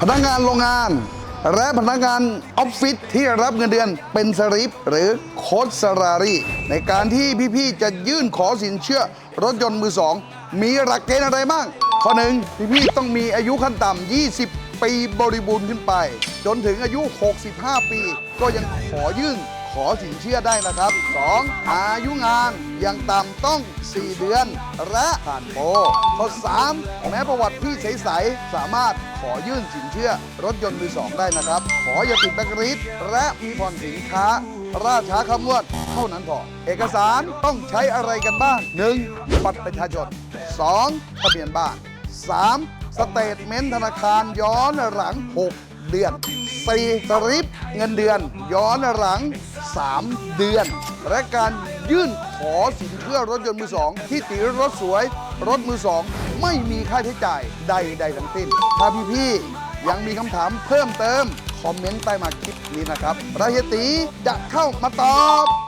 พนักงานโรงงาน และพนักงานออฟฟิศที่รับเงินเดือนเป็นสลิปหรือโค้ดสรารีในการที่พี่ๆจะยื่นขอสินเชื่อรถยนต์มือสอง มีหลักเกณฑ์อะไรบ้าง ข้อหนึ่งพี่ๆต้องมีอายุขั้นต่ำ 20 ปีบริบูรณ์ขึ้นไป จนถึงอายุ 65 ปี ก็ยังขอยื่น ขอสินเชื่อได้นะครับ 2. อายุงานย่างต่ำต้อง 4 เดือน และผ่านโปรข้อ 3 แม้ประวัติพี่ใสๆสามารถขอยื่นสินเชื่อรถยนต์มือสองได้นะครับ ขออย่าติดแบกริดและมีผ่อนสินค้า ราช้าคำนวณเท่านั้นพอ เอกสารต้องใช้อะไรกันบ้าง 1. บัตรประชาชน 2. ทะเบียนบ้าน 3. สเตทเมนต์ธนาคารย้อนหลัง 6 เดือน 4. สลิปเงินเดือน ย้อนหลัง 3 เดือน และการยื่นขอสินเชื่อรถยนต์มือสองที่ตีรถสวย รถมือสองไม่มีค่าใช้จ่ายใดๆทั้งสิ้น ถ้าพี่ๆยังมีคำถามเพิ่มเติม คอมเมนต์ใต้มาคลิปนี้นะครับราเฮีตีจะเข้ามาตอบ